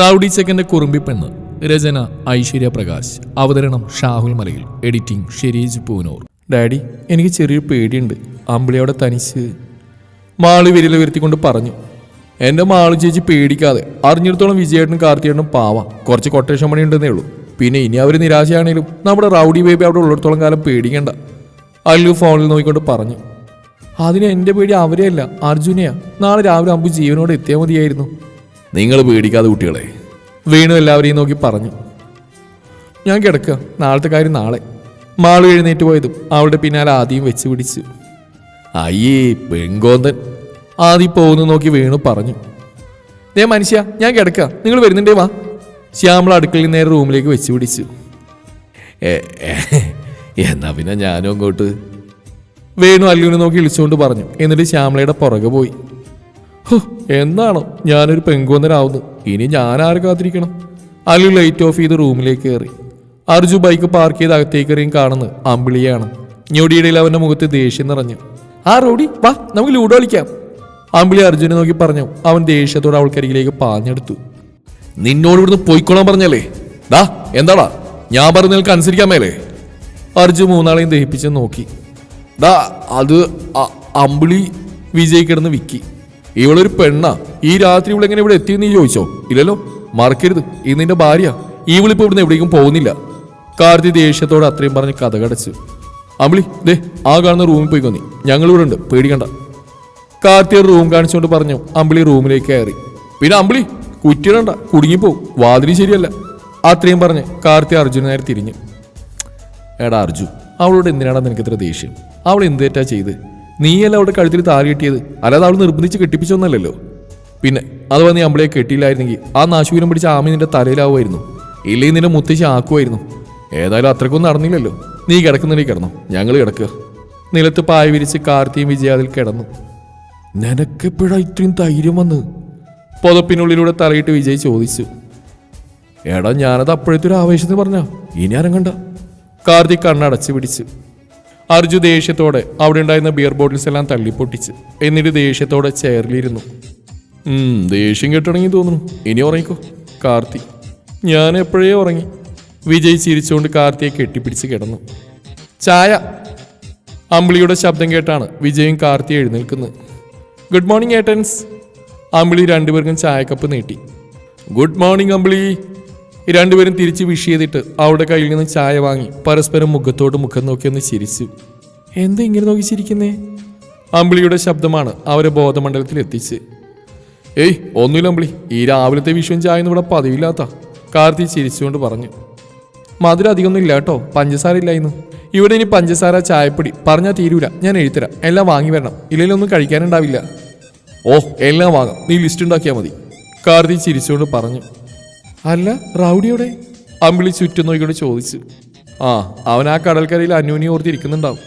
Rowdy ചെക്കന്റെ കുറുമ്പി പെണ്ണ്. രചന ഐശ്വര്യ പ്രകാശ്. അവതരണം ഷാഹുൽ മലയിൽ. എഡിറ്റിംഗ് ഷെരീജ് പൂനൂർ. ഡാഡി എനിക്ക് ചെറിയൊരു പേടിയുണ്ട്. അമ്പിളിയോടെ തനിച്ച് മാളി വിരൽ ഉയർത്തിക്കൊണ്ട് പറഞ്ഞു. എന്റെ മാളു ചേച്ചി പേടിക്കാതെ അറിഞ്ഞിടത്തോളം വിജയേട്ടനും കാർത്തിയേട്ടനും പാവ. കുറച്ച് കൊട്ടേഷൻ പണി ഉണ്ടെന്നേ ഉള്ളൂ. പിന്നെ ഇനി അവർ നിരാശയാണേലും നമ്മുടെ റൗഡി ബേബി അവിടെ ഉള്ളിടത്തോളം കാലം പേടിക്കണ്ട. അല്ലു ഫോണിൽ നോക്കിക്കൊണ്ട് പറഞ്ഞു. അതിന് എന്റെ പേടി അവരെയല്ല അർജുനെയാ. നാളെ രാവിലെ അമ്പു ജീവനോട് എത്തിയാൽ മതിയായിരുന്നു. നിങ്ങൾ പേടിക്കാതെ കുട്ടികളെ. വീണു എല്ലാവരെയും നോക്കി പറഞ്ഞു. ഞാൻ കിടക്കുക നാളത്തെ കാര്യം നാളെ. മാളു എഴുന്നേറ്റ് പോയതും അവളുടെ പിന്നാലെ ആദ്യം വെച്ച് പിടിച്ചു. അയ്യേ പെങ്കോന്തൻ ആദ്യം പോകുന്നു നോക്കി വീണു പറഞ്ഞു. ദേ മനുഷ്യ ഞാൻ കിടക്കുക നിങ്ങൾ വരുന്നുണ്ടേ വാ. ശ്യാമള അടുക്കളയിൽ നേരെ റൂമിലേക്ക് വെച്ച് പിടിച്ചു. "ഏ, ഏ, എന്നാ പിന്നെ ഞാനും അങ്ങോട്ട്. വേണു അല്ലുവിനെ നോക്കി വിളിച്ചുകൊണ്ട് പറഞ്ഞു. എന്നിട്ട് ശ്യാമളയുടെ പുറകെ പോയി. എന്നാണോ? ഞാനൊരു പെങ്കുവന്നനാവുന്നു ഇനി ഞാൻ ആരെ കാത്തിരിക്കണം? അലു ലൈറ്റ് ഓഫ് ചെയ്ത് റൂമിലേക്ക് കയറി. അർജു ബൈക്ക് പാർക്ക് ചെയ്ത് അകത്തേക്ക് എറിയും കാണുന്നത് അമ്പിളിയാണ് ഞൊടിയിടയിൽ അവന്റെ മുഖത്ത് ദേഷ്യം നിറഞ്ഞു. ആ റോഡി വാ നമുക്ക് ലൂഡോ കളിക്കാം. അമ്പിളി അർജുനെ നോക്കി പറഞ്ഞു. അവൻ ദേഷ്യത്തോടെ അവൾക്കരികിലേക്ക് പാഞ്ഞെടുത്തു. നിന്നോട് ഇവിടുന്ന് പോയിക്കോളാൻ പറഞ്ഞല്ലേ? ദാ എന്താടാ? ഞാൻ പറഞ്ഞ നിനക്ക് അനുസരിക്കാൻ മേലേ? അർജു മൂന്നാളെയും ദഹിപ്പിച്ച് നോക്കി. ദാ അത് അമ്പിളി വിജയിക്കിടന്ന് വിക്കി. ഇവളൊരു പെണ്ണാ. ഈ രാത്രി ഇവളെങ്ങനെ ഇവിടെ എത്തിയെന്ന് നീ ചോദിച്ചോ? ഇല്ലല്ലോ മറക്കരുത്. ഇത് നിന്റെ ഭാര്യ. ഇവളിപ്പോ ഇവിടുന്ന് എവിടേക്കും പോകുന്നില്ല. കാർത്തി ദേഷ്യത്തോടെ അത്രയും പറഞ്ഞ് കഥ കടച്ചു അമ്പിളി ദേ ആ കാണുന്ന റൂമിൽ പോയിക്കോ നീ. ഞങ്ങൾ ഇവിടെ ഉണ്ട് പേടിക്കണ്ട. കാർത്തി റൂം കാണിച്ചുകൊണ്ട് പറഞ്ഞു അമ്പിളി റൂമിലേക്ക് കയറി. പിന്നെ അമ്പിളി കുറ്റിടണ്ട കുടുങ്ങിപ്പോവും വാതിലി ശരിയല്ല. അത്രയും പറഞ്ഞ് കാർത്തി അർജുന നേരെ തിരിഞ്ഞു. എടാ അർജു അവളോട് എന്തിനാണ് നിനക്കിത്ര ദേഷ്യം? അവൾ എന്ത് തെറ്റാ ചെയ്ത്? നീയല്ല അവിടെ കഴുത്തിൽ താലി കെട്ടിയത്? അല്ലാതെ അവൾ നിർബന്ധിച്ച് കെട്ടിപ്പിച്ചൊന്നല്ലല്ലോ പിന്നെ അഥവാ നീ അമ്പളയെ കെട്ടിയില്ലായിരുന്നെങ്കിൽ ആ നാശൂരം പിടിച്ച ആമി നിന്റെ തലയിലാവുമായിരുന്നു. ഇല്ലെങ്കിൽ നിന്റെ മുത്തശ്ശി ആക്കുമായിരുന്നു. ഏതായാലും അത്രക്കൊന്നും നടന്നില്ലല്ലോ. നീ കിടക്കുന്നതിൽ കിടന്നു? ഞങ്ങൾ കിടക്കുക. നിലത്ത് പായ വിരിച്ച് കാർത്തിയും വിജയ അതിൽ കിടന്നു. നിനക്കെപ്പോഴാ ഇത്രയും ധൈര്യം വന്ന്? പുതപ്പിനുള്ളിലൂടെ തലയിട്ട് വിജയ് ചോദിച്ചു. എടാ ഞാനത് അപ്പോഴത്തെ ഒരു ആവേശത്തിന് പറഞ്ഞ. ഇനി അരങ്ങണ്ട കാർത്തി കണ്ണടച്ച് പിടിച്ചു. അർജു ദേഷ്യത്തോടെ അവിടെ ഉണ്ടായിരുന്ന ബിയർ ബോട്ടിൽസ് എല്ലാം തള്ളിപ്പൊട്ടിച്ച് എന്നിട്ട് ദേഷ്യത്തോടെ ചെയറിലിരുന്നു. ദേഷ്യം കെട്ടുടങ്ങി തോന്നുന്നു. ഇനി ഉറങ്ങിക്കോ കാർത്തി. ഞാൻ എപ്പോഴേ ഉറങ്ങി? വിജയ് ചിരിച്ചുകൊണ്ട് കാർത്തിയെ കെട്ടിപ്പിടിച്ച് കിടന്നു. ചായ. അമ്പിളിയുടെ ശബ്ദം കേട്ടാണ് വിജയും കാർത്തി എഴുന്നേൽക്കുന്നത്. ഗുഡ് മോർണിംഗ് ഏട്ടൻസ്. അമ്പിളി രണ്ടുപേർക്കും ചായക്കപ്പ് നീട്ടി. Good morning Ambili. രണ്ടുപേരും തിരിച്ച് വിഷ് ചെയ്തിട്ട് അവളുടെ കയ്യിൽ നിന്ന് ചായ വാങ്ങി പരസ്പരം മുഖത്തോട് മുഖം നോക്കി ഒന്ന് ചിരിച്ചു. എന്താ ഇങ്ങനെ നോക്കി ചിരിക്കുന്നേ? അമ്പിളിയുടെ ശബ്ദമാണ് അവരെ ബോധമണ്ഡലത്തിൽ എത്തിച്ച് ഏയ് ഒന്നുമില്ല അമ്പിളി. ഈ രാവിലത്തെ വിഷുവും ചായ ഒന്നും ഇവിടെ പതിവില്ലാത്ത കാർത്തി ചിരിച്ചുകൊണ്ട് പറഞ്ഞു. മധുര അധികമൊന്നും ഇല്ല കേട്ടോ. പഞ്ചസാര ഇല്ലായിരുന്നു ഇവിടെ ഇനി പഞ്ചസാര ചായപ്പൊടി പറഞ്ഞാൽ തീരൂല. ഞാൻ എഴുത്തരാം എല്ലാം വാങ്ങി വരണം. ഇല്ലെങ്കിൽ ഒന്നും കഴിക്കാനുണ്ടാവില്ല. ഓ എല്ലാം വാങ്ങാം. നീ ലിസ്റ്റ് ഉണ്ടാക്കിയാൽ മതി. കാർത്തി ചിരിച്ചുകൊണ്ട് പറഞ്ഞു. അല്ല റൗഡിയോടെ? അമ്പിളി ചുറ്റും നോക്കിക്കൊണ്ട് ചോദിച്ചു. ആ അവൻ ആ കടൽക്കരയിൽ അന്യോന്യം ഓർത്തിരിക്കുന്നുണ്ടാവും.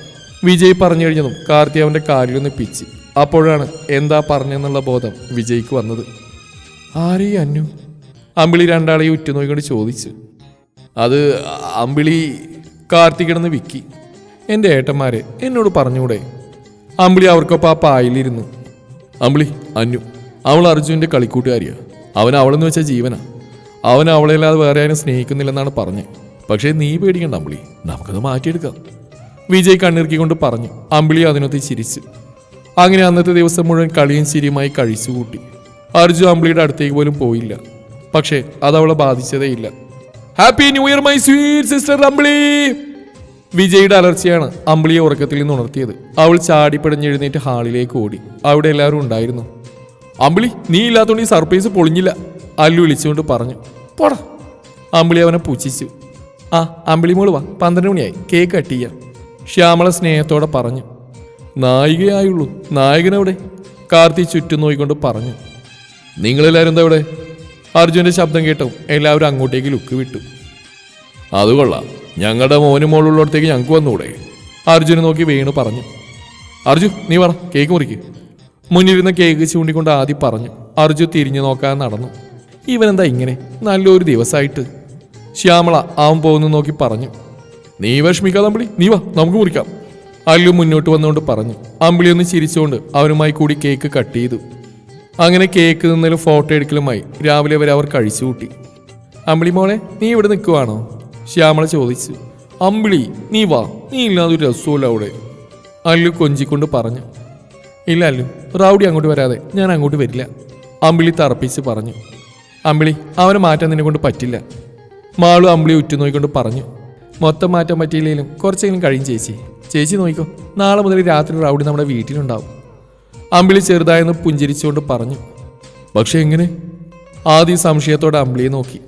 വിജയ് പറഞ്ഞു കഴിഞ്ഞതും കാർത്തി അവന്റെ കാലിലൊന്ന് പിച്ച്. അപ്പോഴാണ് എന്താ പറഞ്ഞെന്നുള്ള ബോധം വിജയ്ക്ക് വന്നത്. ആരെയും അന്നു അമ്പിളി രണ്ടാളെയും ഉറ്റുനോക്കിക്കൊണ്ട് ചോദിച്ചു. അത് അമ്പിളി കാർത്തികിടന്ന് വിക്കി. എന്റെ ഏട്ടന്മാരെ എന്നോട് പറഞ്ഞൂടെ അമ്പിളി അവർക്കൊപ്പം ആ പായലിരുന്നു. അമ്പിളി അന്നു അവൾ അർജുന്റെ കളിക്കൂട്ടുകാരിയാണ് അവൻ അവളെന്ന് വെച്ച ജീവനാ. അവൻ അവളെല്ലാതെ വേറെ ആരും സ്നേഹിക്കുന്നില്ലെന്നാണ് പറഞ്ഞത് പക്ഷേ നീ പേടിക്കണ്ട അമ്പിളി നമുക്കത് മാറ്റിയെടുക്കാം. വിജയ് കണ്ണിറുക്കിക്കൊണ്ട് പറഞ്ഞു. അമ്പിളി അതിനൊത്ത് ചിരിച്ചു. അങ്ങനെ അന്നത്തെ ദിവസം മുഴുവൻ കളിയും ചിരിയുമായി കഴിച്ചു കൂട്ടി അർജു അമ്പിളിയുടെ അടുത്തേക്ക് പോലും പോയില്ല. പക്ഷേ അത് അവളെ ബാധിച്ചതേയില്ല happy new year my sweet sister Ambili! വിജയുടെ അലർച്ചയാണ് അമ്പിളിയെ ഉറക്കത്തിൽ നിന്ന് ഉണർത്തിയത്. അവൾ ചാടിപ്പടഞ്ഞെഴുന്നേറ്റ് ഹാളിലേക്ക് ഓടി. അവിടെ എല്ലാവരും ഉണ്ടായിരുന്നു. അമ്പിളി നീ ഇല്ലാത്തോണ്ട് ഈ സർപ്രൈസ് പൊളിഞ്ഞില്ല. അല്ലു വിളിച്ചുകൊണ്ട് പറഞ്ഞു പോടാ. അമ്പിളി അവനെ പുച്ഛിച്ചു. ആ അമ്പിളി മോൾ വാ പന്ത്രണ്ട് മണിയായി കേക്ക് കട്ട് ശ്യാമള സ്നേഹത്തോടെ പറഞ്ഞു നായികയായുള്ളൂ നായകനെവിടെ കാർത്തി ചുറ്റും നോയിക്കൊണ്ട് പറഞ്ഞു നിങ്ങളെല്ലാവരും എന്താ ഇവിടെ? അർജുന്റെ ശബ്ദം കേട്ടോ എല്ലാവരും അങ്ങോട്ടേക്ക് ലുക്ക് വിട്ടു. അത് കൊള്ളാം ഞങ്ങളുടെ മോനും മോളുള്ളടത്തേക്ക് ഞങ്ങൾക്ക് വന്നുകൂടെ അർജുനെ നോക്കി വേണു പറഞ്ഞു അർജു നീ പറ കേക്ക് മുറിക്ക്. മുന്നിരുന്ന കേക്ക് ചൂണ്ടിക്കൊണ്ട് ആദ്യം പറഞ്ഞു അർജു തിരിഞ്ഞു നോക്കാൻ നടന്നു. ഇവനെന്താ ഇങ്ങനെ? നല്ലൊരു ദിവസമായിട്ട് ശ്യാമള അവൻ പോകുന്നു നോക്കി പറഞ്ഞു. നീ വിഷമിക്കാതെ അമ്പിളി നീ വാ നമുക്ക് മുറിക്കാം അല്ലു മുന്നോട്ട് വന്നുകൊണ്ട് പറഞ്ഞു. അമ്പിളി ഒന്ന് ചിരിച്ചുകൊണ്ട് അവനുമായി കൂടി കേക്ക് കട്ട് ചെയ്തു. അങ്ങനെ കേക്ക് നിന്നാലും ഫോട്ടോ എടുക്കലുമായി രാവിലെ വരെ അവർ കഴിച്ചു കൂട്ടി. അമ്പിളി മോളെ നീ ഇവിടെ നിൽക്കുവാണോ? ശ്യാമള ചോദിച്ചു. അമ്പിളി നീ വാ. നീ ഇല്ലാതെ ഒരു രസമില്ല അവിടെ. അല്ലു കൊഞ്ചിക്കൊണ്ട് പറഞ്ഞു. ഇല്ല അല്ലു റൗഡി അങ്ങോട്ട് വരാതെ ഞാൻ അങ്ങോട്ട് വരില്ല. അമ്പിളി തറപ്പിച്ച് പറഞ്ഞു. അമ്പിളി അവനെ മാറ്റാൻ നിന്നെ കൊണ്ട് പറ്റില്ല. മാളു അമ്പിളി ഉറ്റുനോയിക്കൊണ്ട് പറഞ്ഞു മൊത്തം മാറ്റാൻ പറ്റിയില്ലെങ്കിലും കുറച്ചെങ്കിലും കഴിയും ചേച്ചി. ചേച്ചി നോക്കിക്കോ നാളെ മുതൽ രാത്രി റൗഡി നമ്മുടെ വീട്ടിലുണ്ടാവും. അമ്പിളി ചെറുതായെന്ന് പുഞ്ചിരിച്ചുകൊണ്ട് പറഞ്ഞു പക്ഷേ എങ്ങനെ? ആദ്യം സംശയത്തോടെ അമ്പിളിയെ നോക്കി.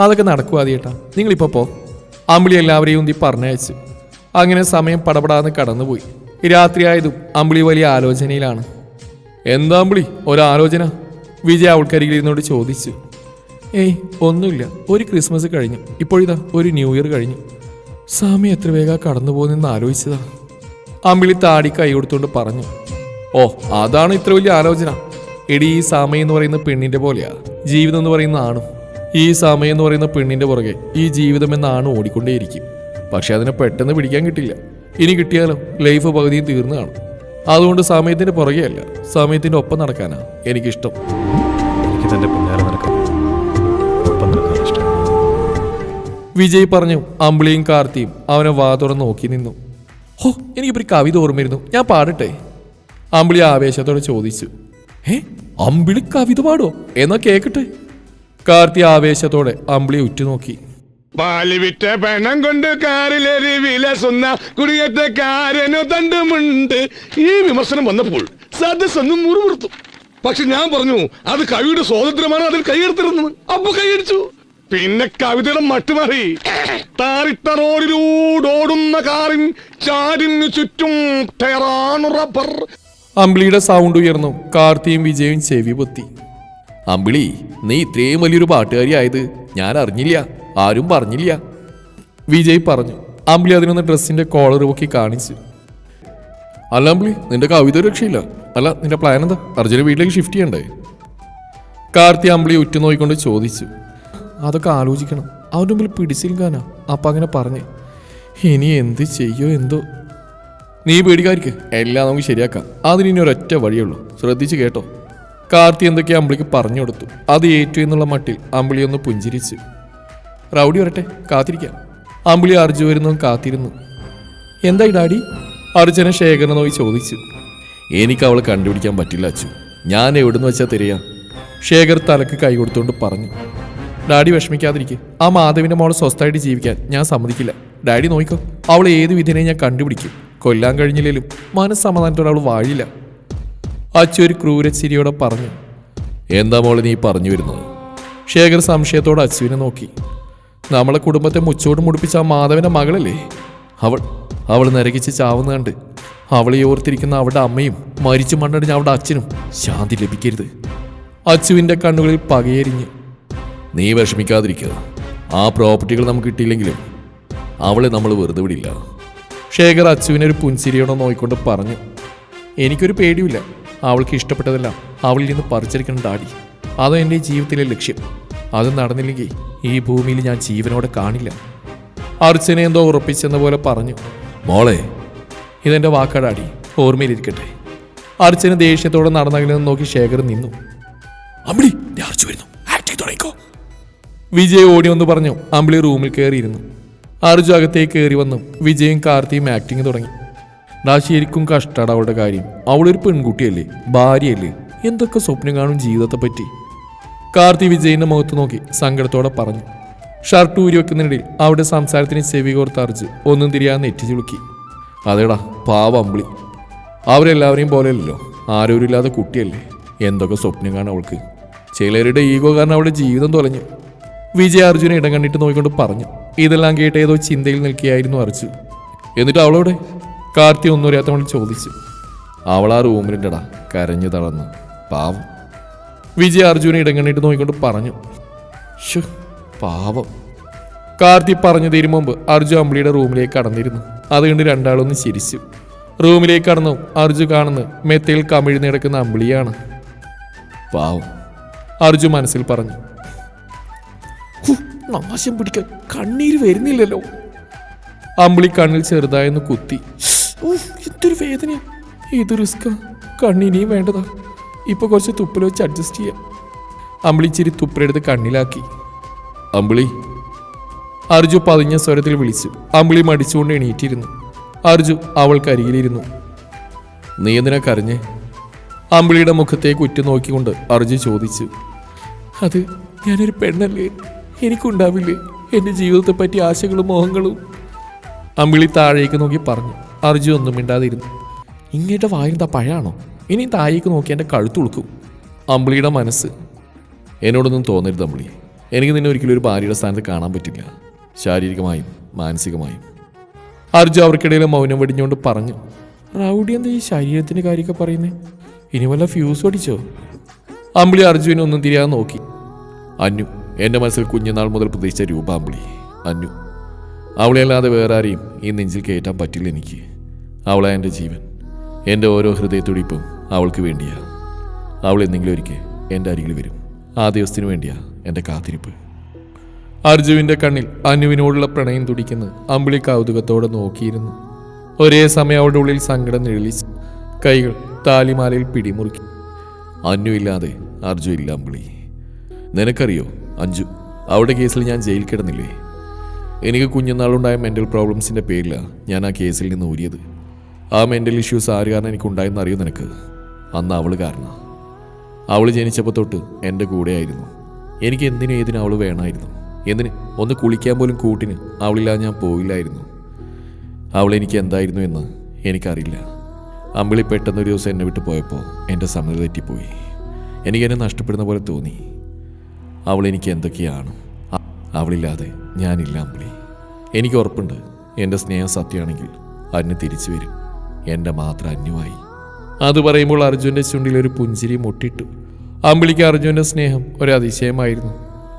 അതൊക്കെ നടക്കും ആദ്യേട്ടാ നിങ്ങളിപ്പോൾ പോ. അമ്പിളി എല്ലാവരെയും ഉന്തി പറഞ്ഞയച്ചു. അങ്ങനെ സമയം പടപടാന്ന് കടന്നുപോയി. രാത്രിയായതും അമ്പിളി വലിയ ആലോചനയിലാണ്. എന്താ അമ്പിളി ഒരാലോചന? വിജയ അവൾക്കരികിൽ ഇരുന്നോട് ചോദിച്ചു ഏയ് ഒന്നുമില്ല ഒരു ക്രിസ്മസ് കഴിഞ്ഞു. ഇപ്പോഴിതാ ഒരു ന്യൂ ഇയർ കഴിഞ്ഞു. സമയം എത്ര വേഗം കടന്നു പോകുന്നെന്ന് ആലോചിച്ചതാ. അമ്പിളി താടി കൈ കൊടുത്തുകൊണ്ട് പറഞ്ഞു ഓ അതാണ് ഇത്ര വലിയ ആലോചന. എടി ഈ സമയം എന്ന് പറയുന്ന പെണ്ണിന്റെ പോലെയാ. ജീവിതം എന്ന് പറയുന്ന ആണും. ഈ സമയം എന്ന് പറയുന്ന പെണ്ണിന്റെ പുറകെ ഈ ജീവിതം എന്ന ആണ് ഓടിക്കൊണ്ടേയിരിക്കും. പക്ഷെ അതിനെ പെട്ടെന്ന് പിടിക്കാൻ കിട്ടില്ല. ഇനി കിട്ടിയാലോ? ലൈഫ് പകുതിയും തീർന്നു കാണും. അതുകൊണ്ട് സമയത്തിന്റെ പുറകെ അല്ല സമയത്തിന്റെ ഒപ്പം നടക്കാനാ എനിക്കിഷ്ടം. എനിക്ക് തന്റെ പിന്നാലെ നടക്കാം. ഒപ്പം നടക്കാൻ ഇഷ്ടം. വിജയ് പറഞ്ഞു അമ്പിളിയും കാർത്തിയും അവനെ വാ തുറന്ന് നോക്കി നിന്നു. ഹോ എനിക്കിപ്പോ ഒരു കവിത ഓർമ്മയിരുന്നു. ഞാൻ പാടട്ടെ? അമ്പിളി ആവേശത്തോടെ ചോദിച്ചു. ഏ അമ്പിളി കവിത പാടോ? എന്നാ കേക്കട്ടെ. കാർത്തി ആവേശത്തോടെ അമ്പിളി ഉറ്റുനോക്കി. പാൽ പെണം കൊണ്ട് കാറിലേറി വിലസുന്ന കുടിയേറ്റക്കാരനു തണ്ടുമുണ്ട്. ഈ വിമർശനം വന്നപ്പോൾ സദസ് ഒന്ന് മുറിവുറുത്തു പക്ഷെ ഞാൻ പറഞ്ഞു അത് കവിയുടെ സ്വാതന്ത്ര്യമാണ് അതിൽ കൈയെടുത്തിരുന്നത്. അപ്പൊ കൈയടിച്ചു. പിന്നെ കവിതയുടെ മട്ടുമാറി താറിട്ട റോഡിലൂടോടുന്ന കാറിൻ ചാരിന് ചുറ്റും റബ്ബർ. അമ്പിളിയുടെ സൗണ്ട് ഉയർന്നു. കാർത്തിയും വിജയും ചെവി പൊത്തി. അമ്പിളി നീ ഇത്രയും വലിയൊരു പാട്ടുകാരി ആയത് ഞാൻ അറിഞ്ഞില്ല. ആരും പറഞ്ഞില്ല. വിജയ് പറഞ്ഞു അമ്പിളി അതിനൊന്ന് ഡ്രസ്സിന്റെ കോളർ പൊക്കി കാണിച്ചു. അല്ല അമ്പിളി നിന്റെ കവിത രക്ഷയില്ല. അല്ല നിന്റെ പ്ലാൻ എന്താ? അർജുന വീട്ടിലേക്ക് ഷിഫ്റ്റ് ചെയ്യണ്ടേ? കാർത്തി അമ്പിളി ഉറ്റുനോയിക്കൊണ്ട് ചോദിച്ചു അതൊക്കെ ആലോചിക്കണം. അവന്റെ മുമ്പിൽ പിടിച്ചിരിക്കാനാ. അപ്പ അങ്ങനെ പറഞ്ഞേ ഇനി എന്ത് ചെയ്യോ എന്തോ. നീ പേടിക്കാരിക്ക് എല്ലാം നമുക്ക് ശരിയാക്കാം. അതിന് ഇനി ഒരൊറ്റ വഴിയുള്ളൂ. ശ്രദ്ധിച്ച് കേട്ടോ. കാർത്തി എന്തൊക്കെ അമ്പിളിക്ക് പറഞ്ഞു കൊടുത്തു. അത് ഏറ്റു എന്നുള്ള മട്ടിൽ അമ്പിളി ഒന്ന് പുഞ്ചിരിച്ചു. റൗഡി വരട്ടെ കാത്തിരിക്കാം. അമ്പിളി അർജു വരുന്നു കാത്തിരുന്നു. എന്തായി ഡാഡി? അർജുന ശേഖരനെ നോക്കി ചോദിച്ചു. എനിക്ക് അവളെ കണ്ടുപിടിക്കാൻ പറ്റില്ല അച്ചു. ഞാൻ എവിടുന്ന് വെച്ചാൽ തിരയാം? ശേഖർ തലക്ക് കൈ കൊടുത്തുകൊണ്ട് പറഞ്ഞു. ഡാഡി വിഷമിക്കാതിരിക്കെ. ആ മാധവിന്റെ മോളെ സ്വസ്ഥമായിട്ട് ജീവിക്കാൻ ഞാൻ സമ്മതിക്കില്ല. ഡാഡി നോക്കിക്കോ അവൾ ഏത് വിധേനെ ഞാൻ കണ്ടുപിടിക്കും. കൊല്ലാൻ കഴിഞ്ഞില്ലേലും മനസ്സമാധാനത്തോടെ അവൾ വാഴില്ല. അച്ചു ഒരു ക്രൂരച്ചിരിയോടെ പറഞ്ഞു. എന്താ മോളെ നീ പറഞ്ഞു വരുന്നത്? ശേഖർ സംശയത്തോടെ അച്ചുവിനെ നോക്കി. നമ്മളെ കുടുംബത്തെ മുച്ചോട് മുടിപ്പിച്ച ആ മാധവന്റെ മകളല്ലേ? അവൾ അവൾ നരകിച്ച് ചാവുന്ന കണ്ട് അവളെ ഓർത്തിരിക്കുന്ന അവളുടെ അമ്മയും മരിച്ചു മണ്ണടിഞ്ഞ അവളുടെ അച്ഛനും ശാന്തി ലഭിക്കരുത്. അച്ചുവിന്റെ കണ്ണുകളിൽ പകയരിഞ്ഞ് നീ വിഷമിക്കാതിരിക്കുക. ആ പ്രോപ്പർട്ടികൾ നമുക്ക് കിട്ടിയില്ലെങ്കിലും അവളെ നമ്മൾ വെറുതെ വിടില്ല. ശേഖർ അച്ചുവിനെ ഒരു പുൻസിരിയോടെ നോക്കിക്കൊണ്ട് പറഞ്ഞു എനിക്കൊരു പേടിയില്ല അവൾക്ക് ഇഷ്ടപ്പെട്ടതെല്ലാം അവളിൽ നിന്ന് പറിച്ചെടുക്കണം ഡാഡി. അതോ എന്റെ ജീവിതത്തിലെ ലക്ഷ്യം. അത് നടന്നില്ലെങ്കിൽ ഈ ഭൂമിയിൽ ഞാൻ ജീവനോടെ കാണില്ല. അർച്ചനെ എന്തോ ഉറപ്പിച്ചെന്ന പോലെ പറഞ്ഞു. മോളെ. ഇതെന്റെ വാക്കടാടി. ഓർമ്മയിലിരിക്കട്ടെ. അർച്ചന ദേഷ്യത്തോടെ നടന്നകലെന്ന് നോക്കി ശേഖർ നിന്നു. അമ്പിളി അർച്ചു വരുന്നു. തുടങ്ങിക്കോ? വിജയ് ഓടി വന്ന് പറഞ്ഞു. അമ്പിളി റൂമിൽ കയറിയിരുന്നു. അർജു അകത്തേക്ക് കയറി വന്നു വിജയും കാർത്തിയും ആക്ടിങ് തുടങ്ങി. ഡാ ശരിക്കും കഷ്ടാണ് അവളുടെ കാര്യം. അവളൊരു പെൺകുട്ടിയല്ലേ? ഭാര്യയല്ലേ? എന്തൊക്കെ സ്വപ്നം കാണും ജീവിതത്തെ പറ്റി കാർത്തി വിജയിന്റെ മുഖത്ത് നോക്കി സങ്കടത്തോടെ പറഞ്ഞു. ഷർട്ട് ഊരി വെക്കുന്നതിനിടയിൽ അവിടെ സംസാരത്തിന് ചെവി കോർത്ത് അർജു ഒന്നും തിരിയാതെ നെറ്റി ചുളുക്കി. അതേടാ പാവ അമ്പിളി. അവരെല്ലാവരെയും പോലെയല്ലോ ആരോരില്ലാതെ കുട്ടിയല്ലേ. എന്തൊക്കെ സ്വപ്നം കാണും അവൾക്ക്. ചിലരുടെ ഈഗോ കാരണം അവളുടെ ജീവിതം തൊലഞ്ഞു. വിജയ അർജുനെ ഇടം കണ്ടിട്ട് നോക്കിക്കൊണ്ട് പറഞ്ഞു. ഇതെല്ലാം കേട്ട് ഏതോ ചിന്തയിൽ നിൽക്കുകയായിരുന്നു അർജു. എന്നിട്ട് അവളോടെ കാർത്തി ഒന്നും അറിയാത്തവൾ ചോദിച്ചു. അവൾ ആ റൂമിലുണ്ടടാ കരഞ്ഞു തളർന്നു. പാവം. വിജയ അർജുനെ ഇടങ്ങണിട്ട് നോക്കിക്കൊണ്ട് പറഞ്ഞു. "ശ്ശോ, പാവം. കാർത്തി പറഞ്ഞു തീരും മുമ്പ് അർജു അമ്പിളിയുടെ റൂമിലേക്ക് കടന്നിരുന്നു. അത് കണ്ട് രണ്ടാളൊന്ന് ചിരിച്ചു. റൂമിലേക്ക് കടന്നു അർജു കാണുന്നു മെത്തയിൽ കമിഴ്ന്ന് കിടക്കുന്ന അമ്പിളിയാണ്. പാവം. അർജു മനസ്സിൽ പറഞ്ഞു. "ഹു, നാശം പിടിക്കാൻ കണ്ണീര് വരുന്നില്ലല്ലോ. അമ്പിളി കണ്ണിൽ ചെറുതായെന്ന് കുത്തി. "ഉഫ്, എന്തൊരു വേദനയാ. ഇത് റിസ്ക കണ്ണിനിയും വേണ്ടതാ. ഇപ്പൊ കുറച്ച് തുപ്പൽ വെച്ച് അഡ്ജസ്റ്റ് ചെയ്യാം. അമ്പിളി ചിരി തുപ്പലെടുത്ത് കണ്ണിലാക്കി. അമ്പിളി അർജു പതിഞ്ഞ സ്വരത്തിൽ വിളിച്ചു. അമ്പിളി മടിച്ചുകൊണ്ട് എണീറ്റിരുന്നു. അർജു അവൾക്കരികിലിരുന്നു നീ എന്തിനാ കരഞ്ഞേ? അമ്പിളിയുടെ മുഖത്തേക്ക് ഉറ്റു നോക്കിക്കൊണ്ട് അർജു ചോദിച്ചു. അത് ഞാനൊരു പെണ്ണല്ലേ? എനിക്കുണ്ടാവില്ലേ? എന്റെ ജീവിതത്തെ പറ്റി ആശകളും മോഹങ്ങളും? അമ്പിളി താഴേക്ക് നോക്കി പറഞ്ഞു. അർജു ഒന്നും മിണ്ടാതിരുന്നു. ഇങ്ങയുടെ വായുന്ന പഴയാണോ? ഇനി താഴേക്ക് നോക്കി എന്റെ കഴുത്തുളുക്കും അമ്പിളിയുടെ മനസ്സ്. എന്നോടൊന്നും തോന്നരുത് അമ്പിളി. എനിക്ക് നിന്നെ ഒരിക്കലും ഒരു ഭാര്യയുടെ സ്ഥാനത്ത് കാണാൻ പറ്റില്ല. ശാരീരികമായും മാനസികമായും. അർജു അവർക്കിടയിൽ മൗനം വെടിഞ്ഞുകൊണ്ട് പറഞ്ഞു റൗഡി എന്താ ഈ ശരീരത്തിന്റെ കാര്യമൊക്കെ പറയുന്നേ? ഇനി വല്ല ഫ്യൂസ് അടിച്ചോ? അമ്പിളി അർജുവിനെ ഒന്നും തിരിയാതെ നോക്കി. അന്നു എന്റെ മനസ്സിൽ കുഞ്ഞുനാൾ മുതൽ പ്രതീക്ഷിച്ച രൂപ അമ്പിളി. അന്നു. അവളെ അല്ലാതെ വേറെ ആരെയും ഈ നെഞ്ചിൽ കയറ്റാൻ പറ്റില്ല എനിക്ക്. അവളെ എന്റെ ജീവൻ. എന്റെ ഓരോ ഹൃദയത്തുടിപ്പും അവൾക്ക് വേണ്ടിയാ. അവൾ എന്തെങ്കിലും ഒരിക്കൽ എന്റെ അരികിൽ വരും. ആ ദിവസത്തിന് വേണ്ടിയാ എന്റെ കാത്തിരിപ്പ്. അർജുവിന്റെ കണ്ണിൽ അനുവിനോടുള്ള പ്രണയം തുടിക്കുന്ന അമ്പിളി കൗതുകത്തോടെ നോക്കിയിരുന്നു. ഒരേ സമയം അവളുടെ ഉള്ളിൽ സങ്കടം നിഴലിച്ച് കൈകൾ താലിമാലയിൽ പിടിമുറുക്കി. അന്നു ഇല്ലാതെ അർജു ഇല്ല അമ്പിളി. നിനക്കറിയോ അഞ്ജു അവളുടെ കേസിൽ ഞാൻ ജയിൽ കിടന്നില്ലേ? എനിക്ക് കുഞ്ഞുനാളുണ്ടായ മെന്റൽ പ്രോബ്ലംസിന്റെ പേരിലാണ് ഞാൻ ആ കേസിൽ നിന്ന് ഊരിയത്. ആ മെന്റൽ ഇഷ്യൂസ് ആര് കാരണം എനിക്കുണ്ടായെന്നറിയോ നിനക്ക്? അന്ന് അവൾ കാരണം. അവൾ ജനിച്ചപ്പോൾ തൊട്ട് എന്റെ കൂടെയായിരുന്നു. എനിക്ക് എന്തിനും ഏതിനും അവൾ വേണമായിരുന്നു? എന്തിന്? ഒന്ന് കുളിക്കാൻ പോലും കൂട്ടിന് അവളില്ലാതെ ഞാൻ പോയില്ലായിരുന്നു. അവൾ എനിക്ക് എന്തായിരുന്നു എന്ന് എനിക്കറിയില്ല. അമ്പിളി പെട്ടെന്നൊരു ദിവസം എന്നെ വിട്ട് പോയപ്പോൾ എന്റെ സമനില തെറ്റിപ്പോയി. എനിക്കെന്നെ നഷ്ടപ്പെടുന്ന പോലെ തോന്നി. അവൾ എനിക്ക് എന്തൊക്കെയാണ്? അവളില്ലാതെ ഞാനില്ല അമ്പിളി. എനിക്ക് ഉറപ്പുണ്ട്. എന്റെ സ്നേഹം സത്യമാണെങ്കിൽ അന്ന് തിരിച്ചു വരും. എന്റെ മാത്രം അന്യമായി. അത് പറയുമ്പോൾ അർജുന്റെ ചുണ്ടിൽ ഒരു പുഞ്ചിരി മുട്ടിട്ടു. അമ്പിളിക്ക് അർജുന്റെ സ്നേഹം ഒരു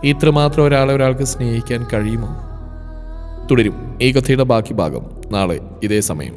ഇത്രമാത്രം ഒരാളെ ഒരാൾക്ക് സ്നേഹിക്കാൻ കഴിയുമോ? തുടരും. ഈ കഥയുടെ ബാക്കി ഭാഗം നാളെ ഇതേ സമയം.